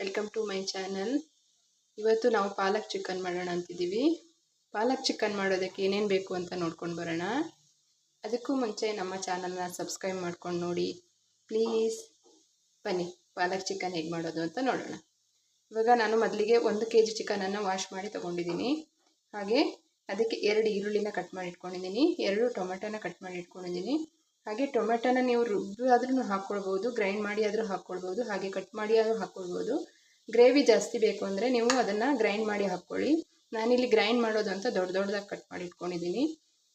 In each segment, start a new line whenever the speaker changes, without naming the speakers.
Welcome to my channel ಇವತ್ತು ನಾವು ಪಾಲಕ್ chicken ಮಾಡೋಣ ಅಂತಿದ್ದೀವಿ. ಪಾಲಕ್ ಚಿಕನ್ ಮಾಡೋದಕ್ಕೆ ಏನೇನು ಬೇಕು ಅಂತ ನೋಡ್ಕೊಂಡು ಬರೋಣ. ಅದಕ್ಕೂ ಮುಂಚೆ ನಮ್ಮ ಚಾನಲ್ನ ಸಬ್ಸ್ಕ್ರೈಬ್ ಮಾಡ್ಕೊಂಡು ನೋಡಿ. ಪ್ಲೀಸ್ ಬನ್ನಿ, ಪಾಲಕ್ ಚಿಕನ್ ಹೇಗೆ ಮಾಡೋದು ಅಂತ ನೋಡೋಣ. ಇವಾಗ ನಾನು ಮೊದಲಿಗೆ ಒಂದು ಕೆ ಜಿ ಚಿಕನನ್ನು ವಾಶ್ ಮಾಡಿ ತೊಗೊಂಡಿದ್ದೀನಿ. ಹಾಗೆ ಅದಕ್ಕೆ ಎರಡು ಈರುಳ್ಳಿನ ಕಟ್ ಮಾಡಿ ಇಟ್ಕೊಂಡಿದ್ದೀನಿ. ಎರಡು ಟೊಮೆಟೊನ ಕಟ್ ಮಾಡಿ ಇಟ್ಕೊಂಡಿದ್ದೀನಿ. ಹಾಗೆ ಟೊಮೆಟೊನ ನೀವು ರುಬ್ಬಿ ಆದ್ರೂ ಹಾಕ್ಕೊಳ್ಬೋದು ಗ್ರೈಂಡ್ ಮಾಡಿ ಆದರೂ ಹಾಕ್ಕೊಳ್ಬೋದು, ಹಾಗೆ ಕಟ್ ಮಾಡಿ ಆದರೂ ಹಾಕ್ಕೊಳ್ಬೋದು. ಗ್ರೇವಿ ಜಾಸ್ತಿ ಬೇಕು ಅಂದರೆ ನೀವು ಅದನ್ನು ಗ್ರೈಂಡ್ ಮಾಡಿ ಹಾಕ್ಕೊಳ್ಳಿ. ನಾನಿಲ್ಲಿ ಗ್ರೈಂಡ್ ಮಾಡೋದು ಅಂತ ದೊಡ್ಡ ದೊಡ್ಡದಾಗಿ ಕಟ್ ಮಾಡಿ ಇಟ್ಕೊಂಡಿದ್ದೀನಿ.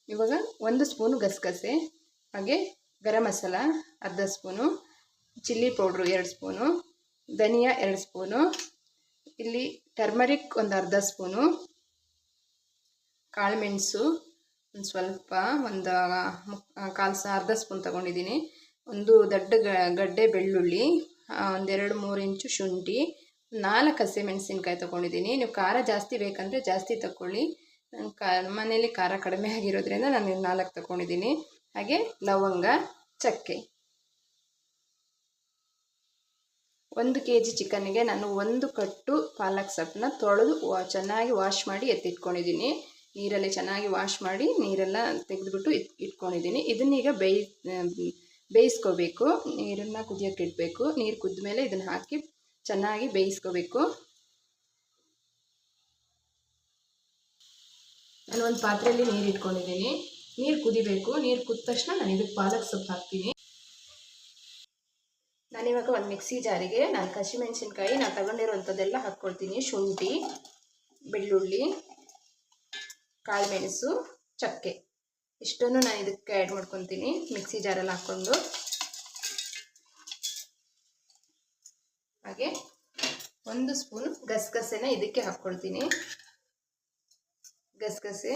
ಇವಾಗ ಒಂದು ಸ್ಪೂನು ಗಸಗಸೆ, ಹಾಗೆ ಗರಂ ಮಸಾಲ, ಅರ್ಧ ಸ್ಪೂನು, ಚಿಲ್ಲಿ ಪೌಡ್ರು ಎರಡು ಸ್ಪೂನು, ಧನಿಯಾ ಎರಡು ಸ್ಪೂನು, ಇಲ್ಲಿ ಟರ್ಮರಿಕ್ ಒಂದು ಅರ್ಧ ಸ್ಪೂನು ಕಾಳುಮೆಣಸು ಸ್ವಲ್ಪ ಒಂದು ಕಾಲು ಸಹ ಅರ್ಧ ಸ್ಪೂನ್ ತಗೊಂಡಿದ್ದೀನಿ. ಒಂದು ದೊಡ್ಡ ಗಡ್ಡೆ ಬೆಳ್ಳುಳ್ಳಿ ಒಂದೆರಡು ಮೂರು ಇಂಚು ಶುಂಠಿ, ನಾಲ್ಕು ಹಸಿ ಮೆಣಸಿನ್ಕಾಯಿ ತೊಗೊಂಡಿದ್ದೀನಿ. ನೀವು ಖಾರ ಜಾಸ್ತಿ ಬೇಕಂದರೆ ಜಾಸ್ತಿ ತಗೊಳ್ಳಿ ನನ್ನ ಕಾ ಮನೇಲಿ ಖಾರ ಕಡಿಮೆ ಆಗಿರೋದ್ರಿಂದ ನಾನು ನಾಲ್ಕು ತೊಗೊಂಡಿದ್ದೀನಿ. ಹಾಗೆ ಲವಂಗ, ಚಕ್ಕೆ. ಒಂದು ಕೆ ಜಿ ಚಿಕನ್ನಿಗೆ ನಾನು ಒಂದು ಕಟ್ಟು ಪಾಲಕ್ ಸೊಪ್ಪನ್ನ ತೊಳೆದು ಚೆನ್ನಾಗಿ ವಾಶ್ ಮಾಡಿ ಎತ್ತಿಟ್ಕೊಂಡಿದ್ದೀನಿ. ನೀರಲ್ಲಿ ಚೆನ್ನಾಗಿ ವಾಶ್ ಮಾಡಿ ನೀರೆಲ್ಲ ತೆಗೆದುಬಿಟ್ಟು ಇಟ್ ಇಟ್ಕೊಂಡಿದ್ದೀನಿ. ಇದನ್ನೀಗ ಬೇಯಿ ಬೇಯಿಸ್ಕೋಬೇಕು. ನೀರನ್ನು ಕುದಿಯೋಕ್ಕೆ ಇಡಬೇಕು. ನೀರು ಕುದ್ದ ಮೇಲೆ ಇದನ್ನು ಹಾಕಿ ಚೆನ್ನಾಗಿ ಬೇಯಿಸ್ಕೋಬೇಕು. ನಾನು ಒಂದು ಪಾತ್ರೆಯಲ್ಲಿ ನೀರು ಇಟ್ಕೊಂಡಿದ್ದೀನಿ. ನೀರು ಕುದಿಬೇಕು. ನೀರು ಕುದ್ದ ತಕ್ಷಣ ನಾನು ಇದಕ್ಕೆ ಪಾಲಕ್ ಸೊಪ್ಪು ಹಾಕ್ತೀನಿ. ನಾನಿವಾಗ ಒಂದು ಮಿಕ್ಸಿ ಜಾರಿಗೆ ನಾನು ಕಸಿಮೆಣಸಿನ್ಕಾಯಿ ನಾನು ತಗೊಂಡಿರುವಂಥದ್ದೆಲ್ಲ ಹಾಕ್ಕೊಳ್ತೀನಿ ಶುಂಠಿ, ಬೆಳ್ಳುಳ್ಳಿ ಕಾಳುಮೆಣಸು, ಚಕ್ಕೆ. ಇಷ್ಟನ್ನು ನಾನು ಇದಕ್ಕೆ ಆ್ಯಡ್ ಮಾಡ್ಕೊತೀನಿ, ಮಿಕ್ಸಿ ಜಾರಲ್ಲಿ ಹಾಕ್ಕೊಂಡು. ಹಾಗೆ ಒಂದು ಸ್ಪೂನ್ ಗಸಗಸೆನ ಇದಕ್ಕೆ ಹಾಕ್ಕೊಳ್ತೀನಿ. ಗಸಗಸೆ.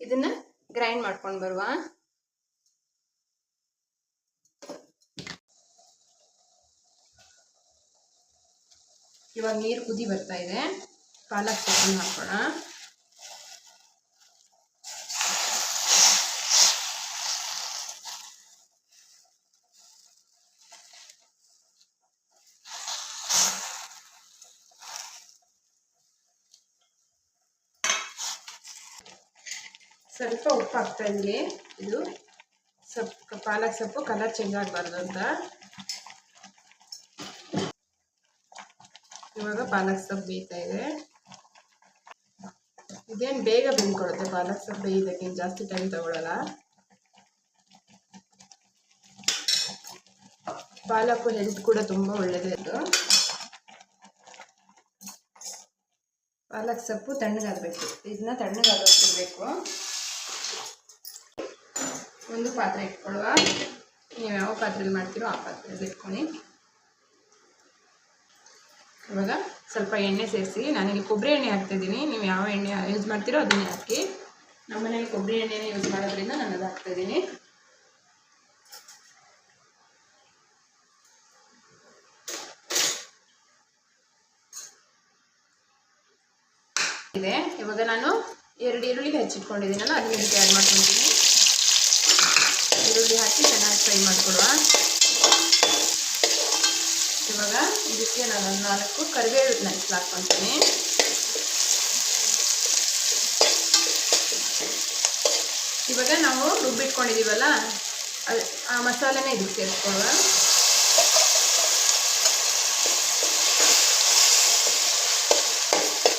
ಇದನ್ನ ಗ್ರೈಂಡ್ ಮಾಡ್ಕೊಂಡು ಬರುವ. ಇವಾಗ ನೀರು ಕುದಿ ಬರ್ತಾ ಇದೆ. ಪಾಲಕ್ ಸೊಪ್ಪನ್ನು ಹಾಕೋಣ ಸ್ವಲ್ಪ ಉಪ್ಪು ಹಾಕ್ತಾ ಇದ್ದೀನಿ ಇದು ಸೊಪ್ಪು, ಪಾಲಕ್ ಸೊಪ್ಪು, ಕಲರ್ ಚೇಂಜ್ ಆಗಬಾರ್ದು ಅಂತ. ಇವಾಗ ಪಾಲಕ್ ಸೊಪ್ಪು ಬೇಯ್ತಾ ಇದೆ. ಇದೇನು ಬೇಗ ಬೆಂದ್ಕೊಡುತ್ತೆ ಪಾಲಕ್ ಸೊಪ್ಪು ಇದಕ್ಕೆ ಜಾಸ್ತಿ ಟೈಮ್ ತಗೊಳ್ಳಲ್ಲ ಪಾಲಕ್ ಹೆಲ್ತ್ ಕೂಡ ತುಂಬ ಒಳ್ಳೆಯದೇ ಇದು. ಪಾಲಕ್ ಸೊಪ್ಪು ತಣ್ಣಗಾಗಬೇಕು. ಇದನ್ನ ತಣ್ಣಗಾಗಬೇಕು ಒಂದು ಪಾತ್ರೆ ಇಟ್ಕೊಳ್ಳುವ ನೀವು ಯಾವ ಪಾತ್ರೆಯಲ್ಲಿ ಮಾಡ್ತೀರೋ ಆ ಪಾತ್ರೆಯಲ್ಲಿ ಇಟ್ಕೊಳ್ಳಿ ಇವಾಗ ಸ್ವಲ್ಪ ಎಣ್ಣೆ ಸೇರಿಸಿ, ನಾನಿಲ್ಲಿ ಕೊಬ್ಬರಿ ಎಣ್ಣೆ ಹಾಕ್ತಾಯಿದ್ದೀನಿ ನೀವು ಯಾವ ಎಣ್ಣೆ ಯೂಸ್ ಮಾಡ್ತೀರೋ ಅದನ್ನೇ ಹಾಕಿ. ನಮ್ಮ ಮನೇಲಿ ಕೊಬ್ಬರಿ ಎಣ್ಣೆನೇ ಯೂಸ್ ಮಾಡೋದ್ರಿಂದ ನಾನು ಅದು ಹಾಕ್ತಾಯಿದ್ದೀನಿ ಇದೆ. ಇವಾಗ ನಾನು ಎರಡು ಈರುಳ್ಳಿ ಹೆಚ್ಚಿಟ್ಕೊಂಡಿದ್ದೀನಲ್ಲ ಅದನ್ನ ಇದಕ್ಕೆ ಆ್ಯಡ್ ಮಾಡ್ಕೊತೀನಿ. ಈರುಳ್ಳಿ ಹಾಕಿ ಚೆನ್ನಾಗಿ ಫ್ರೈ ಮಾಡ್ಕೊಡುವ ಇವಾಗ ಇದಕ್ಕೆ ನಾನು ನಾಲ್ಕು ಕರಿಬೇವು ನೆನೆಸ್ಲು ಹಾಕ್ಕೊತೀನಿ ಇವಾಗ ನಾವು ರುಬ್ಬಿಟ್ಕೊಂಡಿದ್ದೀವಲ್ಲ, ಅದು ಆ ಮಸಾಲೆನ ಇದಕ್ಕೆ ಸೇರಿಸ್ಕೊಳ್ಳುವ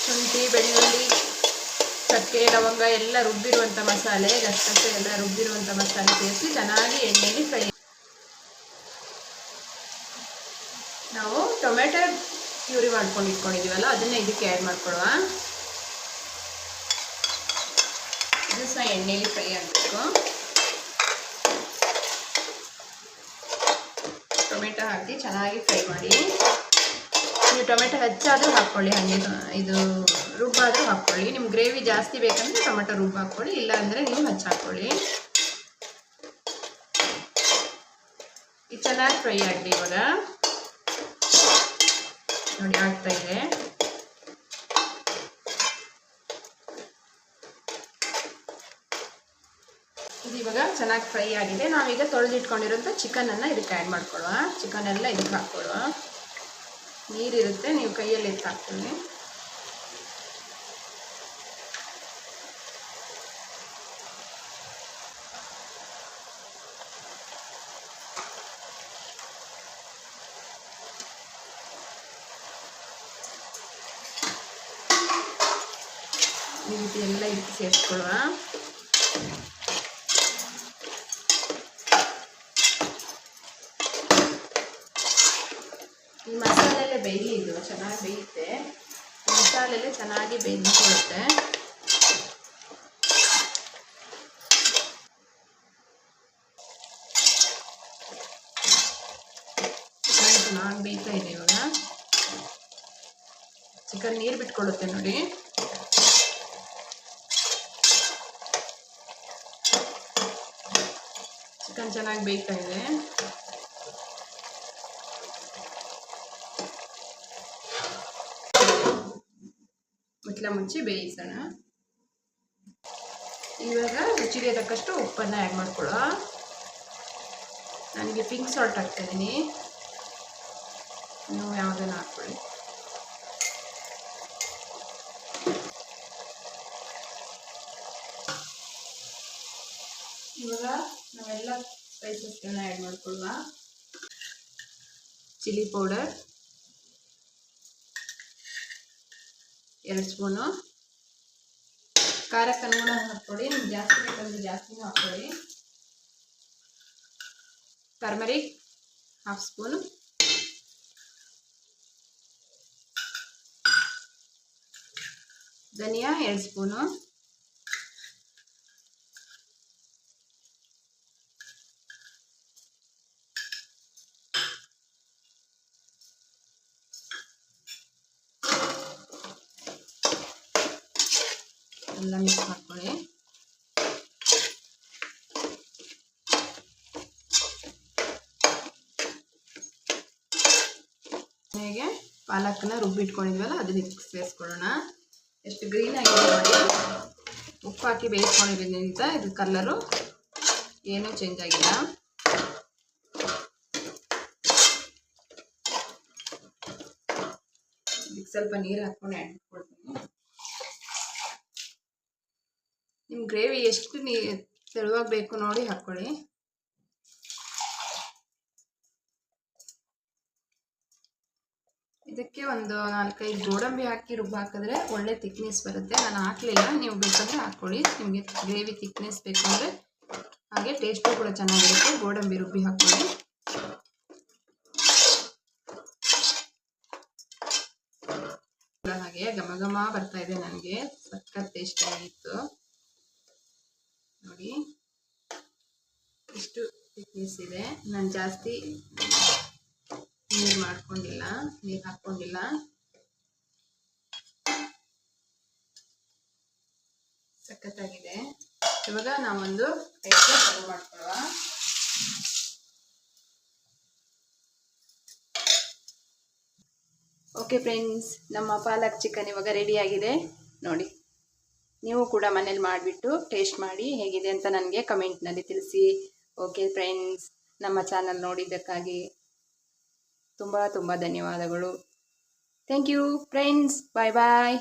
ಶುಂಠಿ, ಬೆಳ್ಳುಳ್ಳಿ, ಚಕ್ಕೆ, ಲವಂಗ ಎಲ್ಲ ರುಬ್ಬಿರುವಂಥ ಮಸಾಲೆ, ಗಸಗಸೆ ಎಲ್ಲ ರುಬ್ಬಿರುವಂಥ ಮಸಾಲೆ ಸೇರಿಸಿ ಚೆನ್ನಾಗಿ ಎಣ್ಣೆಯಲ್ಲಿ ಫ್ರೈ ನಾವು ಟೊಮೆಟೊ ಪ್ಯೂರಿ ಮಾಡ್ಕೊಂಡು ಇಟ್ಕೊಂಡಿದ್ದೀವಲ್ಲ, ಅದನ್ನ ಇದಕ್ಕೆ ಆ್ಯಡ್ ಮಾಡಿಕೊಡುವ. ಇದು ಸಹ ಎಣ್ಣೆಯಲ್ಲಿ ಫ್ರೈ ಆಗಬೇಕು. ಟೊಮೆಟೊ ಹಾಕಿ ಚೆನ್ನಾಗಿ ಫ್ರೈ ಮಾಡಿ. ನೀವು ಟೊಮೆಟೊ ಹೆಚ್ಚಾದರೂ ಹಾಕ್ಕೊಳ್ಳಿ ಹಾಗೆ ಇದು ರುಬ್ಬಾದರೂ ಹಾಕ್ಕೊಳ್ಳಿ. ನಿಮ್ಮ ಗ್ರೇವಿ ಜಾಸ್ತಿ ಬೇಕಂದರೆ ಟೊಮೆಟೊ ರುಬ್ಬು ಹಾಕ್ಕೊಳ್ಳಿ ಇಲ್ಲ ಅಂದರೆ ನೀವು ಹೆಚ್ಚು ಹಾಕ್ಕೊಳ್ಳಿ ಇದು ಚೆನ್ನಾಗಿ ಫ್ರೈ ಆಗಲಿ ಇವಾಗ. ನೋಡಿ ಆಗ್ತಾ ಇದೆ ಇದು ಇವಾಗ ಚೆನ್ನಾಗಿ ಫ್ರೈ ಆಗಿದೆ. ನಾವೀಗ ತೊಳೆದಿಟ್ಕೊಂಡಿರೋಂಥ ಚಿಕನನ್ನು ಇದಕ್ಕೆ ಆ್ಯಡ್ ಮಾಡ್ಕೊಳ್ಳುವ ಚಿಕನ್ ಎಲ್ಲ ಇದಕ್ಕೆ ಹಾಕ್ಕೊಳ್ಳುವ ನೀರಿರುತ್ತೆ, ನೀವು ಕೈಯಲ್ಲಿ ಎತ್ತು ಹಾಕ್ಕೊಳ್ಳಿ ರೀತಿ ಎಲ್ಲ ಇಟ್ಟು ಸೇರಿಸ್ಕೊಳ್ಳುವ ಈ ಮಸಾಲೆಲ್ಲೇ ಬೇಯಲಿ ಇದು ಚೆನ್ನಾಗಿ ಬೇಯುತ್ತೆ. ಮಸಾಲೆಲ್ಲೇ ಚೆನ್ನಾಗಿ ಬೇಯಿಸ್ಕೊಳ್ಳುತ್ತೆ ಚೆನ್ನಾಗಿ ಬೇಯ್ತಾ ಇದೆ ಇವಾಗ. ಚಿಕನ್ ನೀರು ಬಿಟ್ಕೊಳ್ಳುತ್ತೆ ನೋಡಿ. ಚಿಕನ್ ಚೆನ್ನಾಗಿ ಬೇಯ್ತಾ ಇದೆ. ಮುಟ್ಲ ಮುಚ್ಚಿ ಬೇಯಿಸೋಣ. ಇವಾಗ ರುಚಿಗೆ ತಕ್ಕಷ್ಟು ಉಪ್ಪನ್ನ ಆ್ಯಡ್ ಮಾಡ್ಕೊಳ್ಳೋ ನನಗೆ ಪಿಂಕ್ ಸಾಲ್ಟ್ ಹಾಕ್ತಾಯಿದ್ದೀನಿ. ನೀವು ಯಾವುದನ್ನು ಹಾಕ್ಕೊಳ್ಳಿ. ಇವಾಗ ನಾವೆಲ್ಲ ಸ್ಪೈಸಸ್ಗಳನ್ನ ಆ್ಯಡ್ ಮಾಡ್ಕೊಳ್ಳುವ ಚಿಲ್ಲಿ ಪೌಡರ್ ಎರಡು ಸ್ಪೂನು ಖಾರ ಅನುಗುಣ ಹಾಕ್ಕೊಡಿ, ನಿಮ್ಗೆ ಜಾಸ್ತಿ ಬೇಕಂದ್ರೆ ಜಾಸ್ತಿನೂ ಹಾಕ್ಕೊಡಿ. ಟರ್ಮರಿಕ್ ಹಾಫ್ ಸ್ಪೂನು ಧನಿಯಾ, ಎರಡು ಸ್ಪೂನು ಎಲ್ಲ ಮಿಕ್ಸ್ ಮಾಡ್ಕೊಳ್ಳಿ. ಹೇಗೆ ಪಾಲಕನ್ನ ರುಬ್ಬಿಟ್ಕೊಂಡಿದ್ವಲ್ಲ ಅದನ್ನ ಸೇರಿಸ್ಕೊಳ್ಳೋಣ ಎಷ್ಟು ಗ್ರೀನ್ ಆಗಿದೆ ನೋಡಿ. ಉಪ್ಪು ಹಾಕಿ ಬೇಯಿಸ್ಕೊಂಡಿರೋದ್ರಿಂದ ಇದು ಕಲ್ಲರು ಏನೂ ಚೇಂಜ್ ಆಗಿಲ್ಲ. ಸ್ವಲ್ಪ ನೀರು ಹಾಕ್ಕೊಂಡು ಆ್ಯಡ್ ಮಾಡ್ಕೊಳ್ತೀನಿ ಗ್ರೇವಿ ಎಷ್ಟು ನೀ ತೆಳುವಾಗಿ ಬೇಕು ನೋಡಿ ಹಾಕ್ಕೊಳ್ಳಿ. ಇದಕ್ಕೆ ಒಂದು ನಾಲ್ಕೈದು ಗೋಡಂಬಿ ಹಾಕಿ ರುಬ್ಬ ಹಾಕಿದ್ರೆ ಒಳ್ಳೆ ತಿಕ್ನೆಸ್ ಬರುತ್ತೆ. ನಾನು ಹಾಕಲಿಲ್ಲ, ನೀವು ಬೇಕಾದರೆ ಹಾಕ್ಕೊಳ್ಳಿ. ನಿಮಗೆ ಗ್ರೇವಿ ತಿಕ್ನೆಸ್ ಬೇಕು ಹಾಗೆ ಟೇಸ್ಟು ಕೂಡ ಚೆನ್ನಾಗಿರುತ್ತೆ. ಗೋಡಂಬಿ ರುಬ್ಬಿ ಹಾಕ್ಕೊಳ್ಳಿ. ಹಾಗೆ ಘಮ ಘಮ ಬರ್ತಾ ಇದೆ ನನಗೆ. ಸಖತ್ ಟೇಸ್ಟ್ ಆಗಿತ್ತು. ನೋಡಿ. ಇಷ್ಟು ಥಿಕ್ನೆಸ್ ಇದೆ. ನಾನು ಜಾಸ್ತಿ ನೀರು ಮಾಡ್ಕೊಂಡಿಲ್ಲ. ನೀರು ಹಾಕ್ಕೊಂಡಿಲ್ಲ ಸಖತ್ತಾಗಿದೆ. ಇವಾಗ ನಾವೊಂದು ಎಕ್ಸ್ ಸರ್ವ್ ಮಾಡ್ಕೊಳ್ಳುವ ಓಕೆ ಫ್ರೆಂಡ್ಸ್ ನಮ್ಮ ಪಾಲಕ್ ಚಿಕನ್ ಇವಾಗ ರೆಡಿಯಾಗಿದೆ ನೋಡಿ. ನೀವು ಕೂಡ ಮನೇಲಿ ಮಾಡಿಬಿಟ್ಟು ಟೇಸ್ಟ್ ಮಾಡಿ ಹೇಗಿದೆ ಅಂತ ನನಗೆ ಕಮೆಂಟ್ನಲ್ಲಿ ತಿಳಿಸಿ. ಓಕೆ ಫ್ರೆಂಡ್ಸ್ ನಮ್ಮ ಚಾನಲ್ ನೋಡಿದ್ದಕ್ಕಾಗಿ ತುಂಬ ತುಂಬ ಧನ್ಯವಾದಗಳು. Thank you friends bye bye